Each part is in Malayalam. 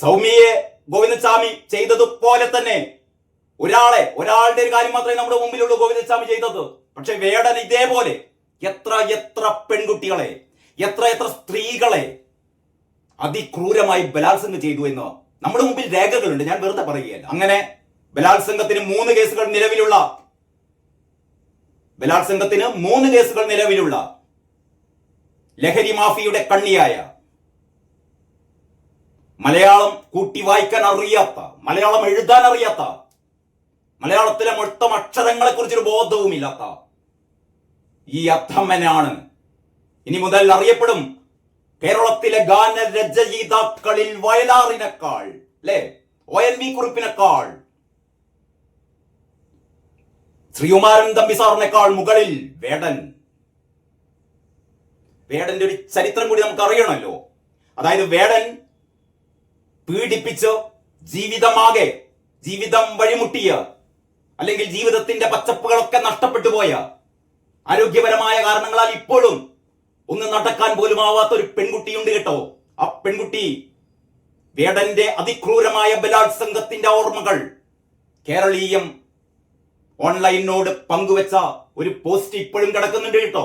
സൗമ്യയെ ഗോവിന്ദസ്വാമി ചെയ്തതുപോലെ തന്നെ ഒരാളെ ഒരാളുടെ ഒരു കാര്യം മാത്രമേ നമ്മുടെ മുമ്പിലുള്ളൂ ഗോവിന്ദസ്വാമി ചെയ്തത്. പക്ഷെ വേടൻ ഇതേപോലെ എത്ര എത്ര പെൺകുട്ടികളെ എത്ര എത്ര സ്ത്രീകളെ അതിക്രൂരമായി ബലാത്സംഗം ചെയ്തു എന്ന് നമ്മുടെ മുമ്പിൽ രേഖകളുണ്ട്. ഞാൻ വെറുതെ പറയുകയല്ല. അങ്ങനെ ബലാത്സംഗത്തിന് മൂന്ന് കേസുകൾ നിലവിലുള്ള ബലാത്സംഗത്തിന് മൂന്ന് കേസുകൾ നിലവിലുള്ള ലഹരി മാഫിയുടെ കണ്ണിയായ മലയാളം കൂട്ടി വായിക്കാൻ അറിയാത്ത മലയാളം എഴുതാൻ അറിയാത്ത മലയാളത്തിലെ മൊത്തം അക്ഷരങ്ങളെ കുറിച്ചൊരു ബോധവുമില്ലാത്ത ഈ അധമ്മനാണ്. ഇനി മുതൽ അറിയപ്പെടും കേരളത്തിലെ ഗാനരചയിതാക്കളിൽ വയലാറിനേക്കാൾ അല്ലേ? ഒ എൻ വി കുറിപ്പിനേക്കാൾ. ശ്രീകുമാരൻ തമ്പി സാറിനേക്കാൾ മുകളിൽ വേടൻ. വേടന്റെ ഒരു ചരിത്രം കൂടി നമുക്ക് അറിയണമല്ലോ അതായത് വേടൻ പീഡിപ്പിച്ച് ജീവിതമാകെ ജീവിതം വഴിമുട്ടിയ അല്ലെങ്കിൽ ജീവിതത്തിന്റെ പച്ചപ്പുകളൊക്കെ നഷ്ടപ്പെട്ടു പോയ ആരോഗ്യപരമായ കാരണങ്ങളാൽ ഇപ്പോഴും ഒന്ന് നടക്കാൻ പോലും ആവാത്ത ഒരു പെൺകുട്ടിയുണ്ട് കേട്ടോ. ആ പെൺകുട്ടി വേടന്റെ അതിക്രൂരമായ ബലാത്സംഗത്തിന്റെ ഓർമ്മകൾ കേരളീയം ഓൺലൈനോട് പങ്കുവെച്ച ഒരു പോസ്റ്റ് ഇപ്പോഴും കിടക്കുന്നുണ്ട് കേട്ടോ.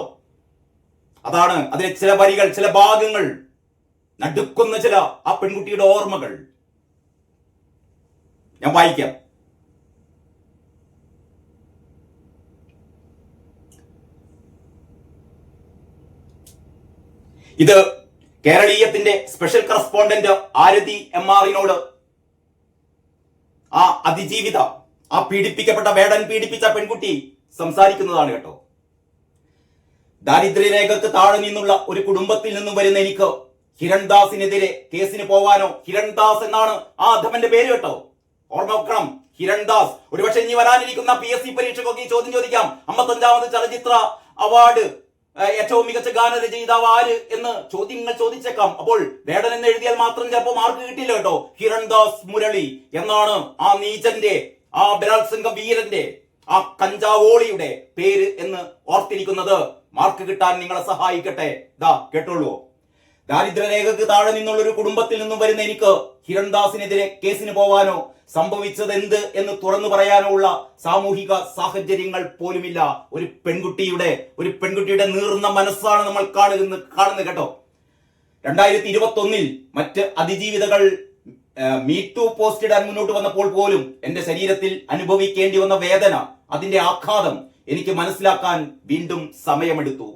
അതാണ് അതിലെ ചില വരികൾ ചില ഭാഗങ്ങൾ നടുക്കുന്ന ചില ആ പെൺകുട്ടിയുടെ ഓർമ്മകൾ. ഞാൻ വായിക്കാം. ഇത് കേരളീയത്തിന്റെ സ്പെഷ്യൽ കറസ്പോണ്ടന്റ് ആരതി എം ആറിനോട് ആ അതിജീവിത ആ പീഡിപ്പിക്കപ്പെട്ട വേടൻ പീഡിപ്പിച്ച പെൺകുട്ടി സംസാരിക്കുന്നതാണ് കേട്ടോ. ദാരിദ്ര്യരേഖക്ക് താഴെ നിന്നുള്ള ഒരു കുടുംബത്തിൽ നിന്നും വരുന്ന എനിക്ക് ഹിരൺദാസിനെതിരെ കേസിന് പോവാനോ ഹിരൺദാസ് എന്നാണ് ആ അധമന്റെ പേര് കേട്ടോ. ഓർമ്മ വെക്കണം. ഹിരൺദാസ്. ഒരുപക്ഷെ ഇനി വരാനിരിക്കുന്ന പി എസ് സി പരീക്ഷയ്ക്കൊക്കെ ഈ ചോദ്യം ചോദിക്കാം. അമ്പത്തഞ്ചാമത് ചലച്ചിത്ര അവാർഡ് ഏറ്റവും മികച്ച ഗാനരചയിതാവ് ആര് എന്ന് ചോദ്യങ്ങൾ ചോദിച്ചേക്കാം. അപ്പോൾ വേടൻ എന്ന് എഴുതിയാൽ മാത്രം ചിലപ്പോൾ മാർക്ക് കിട്ടില്ല കേട്ടോ. ഹിരൺദാസ് മുരളി എന്നാണ് ആ നീചന്റെ ആ ബലാത്സംഗ വീരന്റെ ആ കഞ്ചാവോളിയുടെ പേര് എന്ന് ഓർത്തിരിക്കുന്നത്. മാർക്ക് കിട്ടാൻ നിങ്ങളെ സഹായിക്കട്ടെ. ദാ കേട്ടോളൂ. ദാരിദ്ര്യരേഖക്ക് താഴെ നിന്നുള്ള ഒരു കുടുംബത്തിൽ നിന്നും വരുന്ന എനിക്ക് ഹിരൺദാസിനെതിരെ കേസിന് പോവാനോ സംഭവിച്ചത് എന്ത് എന്ന് തുറന്നു പറയാനോ ഉള്ള സാമൂഹിക സാഹചര്യങ്ങൾ പോലുമില്ല. ഒരു പെൺകുട്ടിയുടെ ഒരു പെൺകുട്ടിയുടെ നീർന്ന മനസ്സാണ് നമ്മൾ കാണുന്നത് കാണുന്നത് കേട്ടോ. രണ്ടായിരത്തി ഇരുപത്തി ഒന്നിൽ മറ്റ് അതിജീവിതകൾ മീറ്റു പോസ്റ്റ് ഇടാൻ മുന്നോട്ട് വന്നപ്പോൾ പോലും എന്റെ ശരീരത്തിൽ അനുഭവിക്കേണ്ടി വന്ന വേദന അതിന്റെ ആഘാതം എനിക്ക് മനസ്സിലാക്കാൻ വീണ്ടും സമയമെടുത്തു.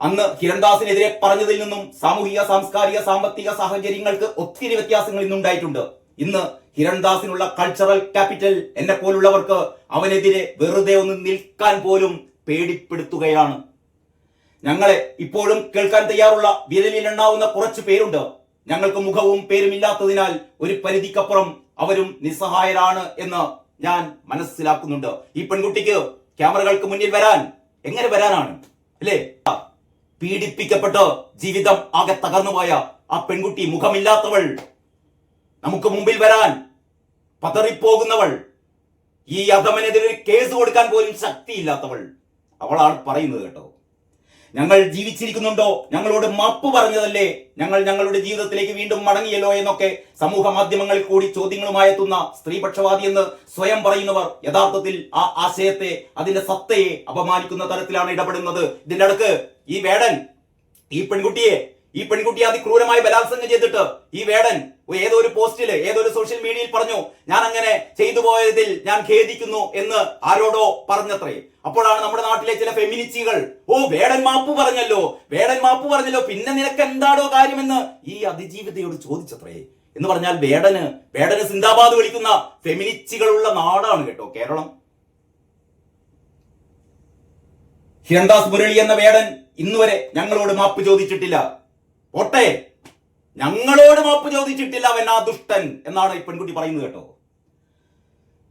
അന്ന് കിരൺദാസിനെതിരെ പറഞ്ഞതിൽ നിന്നും സാമൂഹിക സാംസ്കാരിക സാമ്പത്തിക സാഹചര്യങ്ങൾക്ക് ഒത്തിരി വ്യത്യാസങ്ങൾ ഇന്നുണ്ടായിട്ടുണ്ട്. ഇന്ന് ഹിരൺദാസിനുള്ള കൾച്ചറൽ ക്യാപിറ്റൽ എന്നെ പോലുള്ളവർക്ക് അവനെതിരെ വെറുതെ ഒന്ന് നിൽക്കാൻ പോലും പേടിപ്പെടുത്തുകയാണ്. ഞങ്ങളെ ഇപ്പോഴും കേൾക്കാൻ തയ്യാറുള്ള വിരലിലെണ്ണാവുന്ന കുറച്ച് പേരുണ്ട്. ഞങ്ങൾക്ക് മുഖവും പേരുമില്ലാത്തതിനാൽ ഒരു പരിധിക്കപ്പുറം അവരും നിസ്സഹായരാണ് എന്ന് ഞാൻ മനസ്സിലാക്കുന്നുണ്ട്. ഈ പെൺകുട്ടിക്ക് ക്യാമറകൾക്ക് മുന്നിൽ വരാൻ എങ്ങനെ വരാനാണ്? അല്ലേ? പീഡിപ്പിക്കപ്പെട്ട് ജീവിതം ആകെ തകർന്നുപോയ ആ പെൺകുട്ടി മുഖമില്ലാത്തവൾ നമുക്ക് മുമ്പിൽ വരാൻ പതറിപ്പോകുന്നവൾ ഈ അധമനെതിരെ കേസ് കൊടുക്കാൻ പോലും ശക്തിയില്ലാത്തവൾ. അവളാണ് പറയുന്നത് കേട്ടോ. ഞങ്ങൾ ജീവിച്ചിരിക്കുന്നുണ്ടോ? ഞങ്ങളോട് മാപ്പ് പറഞ്ഞതല്ലേ? ഞങ്ങൾ ഞങ്ങളുടെ ജീവിതത്തിലേക്ക് വീണ്ടും മടങ്ങിയല്ലോ എന്നൊക്കെ സമൂഹ മാധ്യമങ്ങളിൽ കൂടി ചോദ്യങ്ങളുമായി എത്തുന്ന സ്ത്രീപക്ഷവാദി എന്ന് സ്വയം പറയുന്നവർ യഥാർത്ഥത്തിൽ ആ ആശയത്തെ അതിന്റെ സത്തയെ അപമാനിക്കുന്ന തരത്തിലാണ് ഇടപെടുന്നത്. ഇതിന്റെ അടുക്ക് ഈ വേടൻ ഈ പെൺകുട്ടിയെ ഈ പെൺകുട്ടിയെ അതിക്രൂരമായി ബലാത്സംഗം ചെയ്തിട്ട് ഈ വേടൻ ഏതോ ഒരു പോസ്റ്റിൽ ഏതോ ഒരു സോഷ്യൽ മീഡിയയിൽ പറഞ്ഞു ഞാൻ അങ്ങനെ ചെയ്തു പോയതിൽ ഞാൻ ഖേദിക്കുന്നു എന്ന് ആരോടോ പറഞ്ഞത്രേ. അപ്പോഴാണ് നമ്മുടെ നാട്ടിലെ ചില ഫെമിനിസ്റ്റുകൾ ഓ വേടൻ മാപ്പ് പറഞ്ഞല്ലോ വേടൻ മാപ്പ് പറഞ്ഞല്ലോ പിന്നെ നിനക്ക് എന്താടോ കാര്യമെന്ന്? ഈ അതിജീവിതയോട് ചോദിച്ചത്രേ. എന്ന് പറഞ്ഞാൽ വേടന് വേടന് സിന്ദാബാദ് വിളിക്കുന്ന ഫെമിനിസ്റ്റുകളുള്ള നാടാണ് കേട്ടോ കേരളം. ഹിരൺദാസ് മുരളി എന്ന വേടൻ ഇന്നുവരെ ഞങ്ങളോട് മാപ്പ് ചോദിച്ചിട്ടില്ല. പോട്ടെ. ഞങ്ങളോട് മാപ്പ് ചോദിച്ചിട്ടില്ല അവൻ ആ ദുഷ്ടൻ എന്നാണ് ഈ പെൺകുട്ടി പറയുന്നത് കേട്ടോ.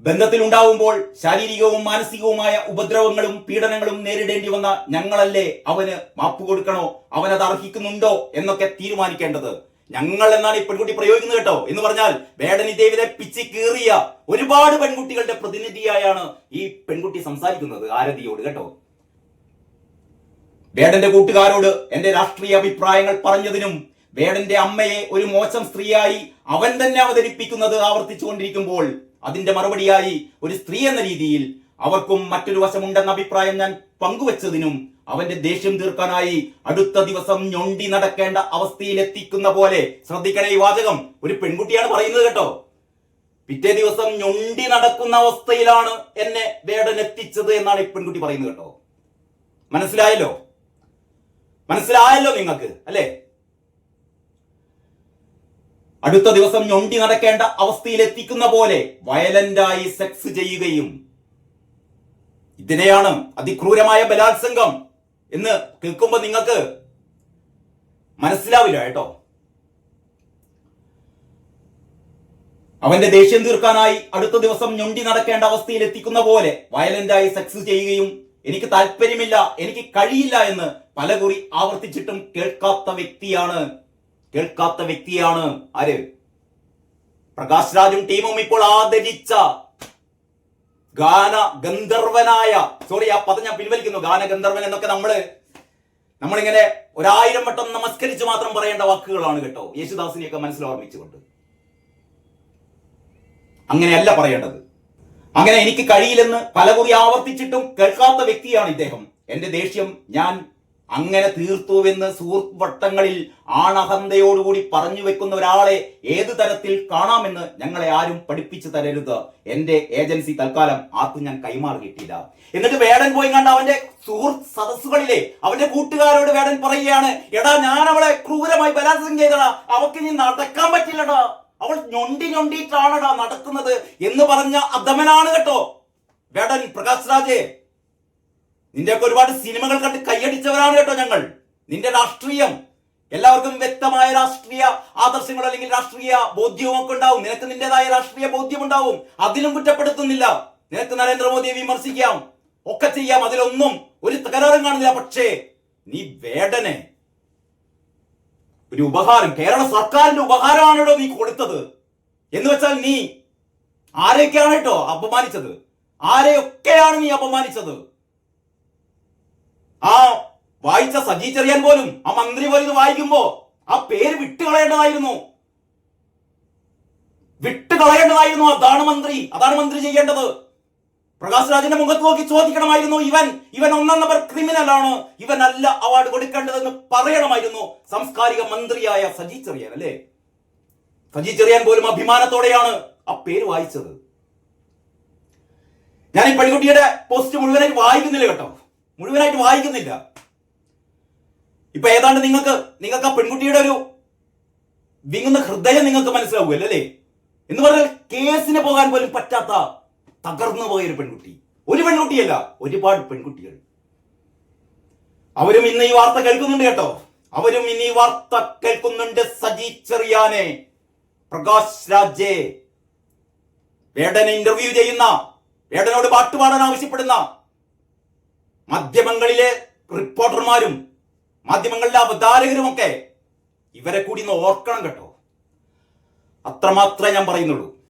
ബന്ധത്തിൽ ഉണ്ടാവുമ്പോൾ ശാരീരികവും മാനസികവുമായ ഉപദ്രവങ്ങളും പീഡനങ്ങളും നേരിടേണ്ടി വന്ന ഞങ്ങളല്ലേ അവന് മാപ്പ് കൊടുക്കണോ? അവനത് അർഹിക്കുന്നുണ്ടോ? എന്നൊക്കെ തീരുമാനിക്കേണ്ടത് ഞങ്ങൾ എന്നാണ് ഈ പെൺകുട്ടി പ്രയോഗിക്കുന്നത് കേട്ടോ. എന്ന് പറഞ്ഞാൽ വേടനി ദേവിനെ പിച്ചി കീറിയ ഒരുപാട് പെൺകുട്ടികളുടെ പ്രതിനിധിയായാണ് ഈ പെൺകുട്ടി സംസാരിക്കുന്നത് ആരതിയോട് കേട്ടോ. വേടന്റെ കൂട്ടുകാരോട് എന്റെ രാഷ്ട്രീയ അഭിപ്രായങ്ങൾ പറഞ്ഞതിനും വേടന്റെ അമ്മയെ ഒരു മോശം സ്ത്രീയായി അവൻ തന്നെ അവതരിപ്പിക്കുന്നത് ആവർത്തിച്ചുകൊണ്ടിരിക്കുമ്പോൾ അതിന്റെ മറുപടിയായി ഒരു സ്ത്രീ എന്ന രീതിയിൽ അവർക്കും മറ്റൊരു വശമുണ്ടെന്ന അഭിപ്രായം ഞാൻ പങ്കുവച്ചതിനും അവന്റെ ദേഷ്യം തീർക്കാനായി അടുത്ത ദിവസം ഞൊണ്ടി നടക്കേണ്ട അവസ്ഥയിലെത്തിക്കുന്ന പോലെ. ശ്രദ്ധിക്കണേ ഈ വാചകം. ഒരു പെൺകുട്ടിയാണ് പറയുന്നത് കേട്ടോ. പിറ്റേ ദിവസം ഞൊണ്ടി നടക്കുന്ന അവസ്ഥയിലാണ് എന്നെ വേടൻ എത്തിച്ചത് എന്നാണ് ഈ പെൺകുട്ടി പറയുന്നത് കേട്ടോ. മനസ്സിലായല്ലോ? മനസ്സിലായല്ലോ നിങ്ങൾക്ക് അല്ലേ? അടുത്ത ദിവസം ഞൊണ്ടി നടക്കേണ്ട അവസ്ഥയിലെത്തിക്കുന്ന പോലെ വയലന്റായി സെക്സ് ചെയ്യുകയും. ഇതിനെയാണ് അതിക്രൂരമായ ബലാത്സംഗം എന്ന് കേൾക്കുമ്പോ നിങ്ങൾക്ക് മനസ്സിലാവില്ല കേട്ടോ. അവന്റെ ദേഷ്യം തീർക്കാനായി അടുത്ത ദിവസം ഞൊണ്ടി നടക്കേണ്ട അവസ്ഥയിൽ എത്തിക്കുന്ന പോലെ വയലന്റായി സെക്സ് ചെയ്യുകയും എനിക്ക് താല്പര്യമില്ല എനിക്ക് കഴിയില്ല എന്ന് പലകുറി ആവർത്തിച്ചിട്ടും കേൾക്കാത്ത വ്യക്തിയാണ് കേൾക്കാത്ത വ്യക്തിയാണ് ആര്? പ്രകാശ് രാജും ടീമും ഇപ്പോൾ ആദരിച്ച ഗാന ഗന്ധർവനായ സോറി ആ പദം ഞാൻ പിൻവലിക്കുന്നു. ഗാന ഗന്ധർവൻ എന്നൊക്കെ നമ്മൾ നമ്മളിങ്ങനെ ഒരായിരം വട്ടം നമസ്കരിച്ച് മാത്രം പറയേണ്ട വാക്കുകളാണ് കേട്ടോ. യേശുദാസിനെയൊക്കെ മനസ്സിൽ ഓർമ്മിച്ചുകൊണ്ട്. അങ്ങനെയല്ല പറയേണ്ടത്. അങ്ങനെ എനിക്ക് കഴിയില്ലെന്ന് പലകുറി ആവർത്തിച്ചിട്ടും കേൾക്കാത്ത വ്യക്തിയാണ് ഇദ്ദേഹം. എന്റെ ദേഷ്യം ഞാൻ അങ്ങനെ തീർത്തുവെന്ന് സുഹൃത്ത് വട്ടങ്ങളിൽ ആണഹന്തയോടുകൂടി പറഞ്ഞു വെക്കുന്ന ഒരാളെ ഏത് തരത്തിൽ കാണാമെന്ന് ഞങ്ങളെ ആരും പഠിപ്പിച്ചു തരരുത്. എന്റെ ഏജൻസി തൽക്കാലം ആർക്കും ഞാൻ കൈമാറി കിട്ടിയില്ല. എന്നിട്ട് വേടൻ പോയി കണ്ട അവന്റെ സുഹൃത്ത് സദസ്സുകളിലെ അവന്റെ കൂട്ടുകാരോട് വേടൻ പറയുകയാണ് എടാ ഞാൻ അവളെ ക്രൂരമായി ബലാത്സംഗം ചെയ്തടാ. അവക്ക് ഇനി നടക്കാൻ പറ്റില്ലടാ. അവൾ ഞൊണ്ടി ഞൊണ്ടിയിട്ടാണടാ നടക്കുന്നത് എന്ന് പറഞ്ഞ അധമനാണ് കേട്ടോ വേടൻ പ്രകാശ് രാജേ. നിന്റെയൊക്കെ ഒരുപാട് സിനിമകൾ കണ്ട് കൈയടിച്ചവരാണ് കേട്ടോ ഞങ്ങൾ. നിന്റെ രാഷ്ട്രീയം. എല്ലാവർക്കും വ്യക്തമായ രാഷ്ട്രീയ ആദർശങ്ങൾ അല്ലെങ്കിൽ രാഷ്ട്രീയ ബോധ്യവും ഒക്കെ ഉണ്ടാവും. നിനക്ക് നിന്റേതായ രാഷ്ട്രീയ ബോധ്യം ഉണ്ടാവും അതിലും കുറ്റപ്പെടുത്തുന്നില്ല. നിനക്ക് നരേന്ദ്രമോദിയെ വിമർശിക്കാം. ഒക്കെ ചെയ്യാം. അതിലൊന്നും ഒരു തകരാറും കാണുന്നില്ല പക്ഷേ നീ വേടനെ. ഒരു ഉപഹാരം. കേരള സർക്കാരിന്റെ ഉപഹാരമാണല്ലോ നീ കൊടുത്തത്. എന്ന് വെച്ചാൽ നീ ആരെയൊക്കെയാണ് കേട്ടോ അപമാനിച്ചത്? ആരെയൊക്കെയാണ് നീ അപമാനിച്ചത്? ആ വായിച്ച സജി ചെറിയാൻ പോലും ആ മന്ത്രി പോലും ഇത് വായിക്കുമ്പോ ആ പേര് വിട്ടുകളയേണ്ടതായിരുന്നു. വിട്ടുകളയേണ്ടതായിരുന്നു. അതാണ് മന്ത്രി. അതാണ് മന്ത്രി ചെയ്യേണ്ടത്. പ്രകാശ് രാജിന്റെ മുഖത്ത് നോക്കി ചോദിക്കണമായിരുന്നു. ഇവൻ ഇവൻ ഒന്നാം നമ്പർ ക്രിമിനൽ ആണ്. ഇവൻ അല്ല അവാർഡ് കൊടുക്കേണ്ടതെന്ന് പറയണമായിരുന്നു സാംസ്കാരിക മന്ത്രിയായ സജി ചെറിയാൻ അല്ലേ? സജി ചെറിയാൻ പോലും അഭിമാനത്തോടെയാണ് ആ പേര് വായിച്ചത്. ഞാൻ ഈ പെൺകുട്ടിയുടെ പോസ്റ്റ് മുഴുവനായി വായിക്കുന്നില്ല കേട്ടോ. മുഴുവനായിട്ട് വായിക്കുന്നില്ല. ഇപ്പൊ ഏതാണ്ട് നിങ്ങൾക്ക് നിങ്ങൾക്ക് ആ പെൺകുട്ടിയുടെ ഒരു വിങ്ങുന്ന ഹൃദയം നിങ്ങൾക്ക് മനസ്സിലാവുമല്ലോ അല്ലേ? എന്ന് പറഞ്ഞാൽ കേസിന് പോകാൻ പോലും പറ്റാത്ത തകർന്നു പോയൊരു പെൺകുട്ടി. ഒരു പെൺകുട്ടിയല്ല ഒരുപാട് പെൺകുട്ടികൾ. അവരും ഇന്ന് ഈ വാർത്ത കേൾക്കുന്നുണ്ട് കേട്ടോ. അവരും ഇന്ന് ഈ വാർത്ത കേൾക്കുന്നുണ്ട് സജി ചെറിയാനെ. പ്രകാശ് രാജേ. വേടനെ ഇന്റർവ്യൂ ചെയ്യുന്ന വേടനോട് പാട്ടുപാടാൻ ആവശ്യപ്പെടുന്ന മാധ്യമങ്ങളിലെ റിപ്പോർട്ടർമാരും മാധ്യമങ്ങളിലെ അവതാരകരുമൊക്കെ ഇവരെ കൂടി ഒന്ന് ഓർക്കണം കേട്ടോ. അത്രമാത്രമേ ഞാൻ പറയുന്നുള്ളൂ.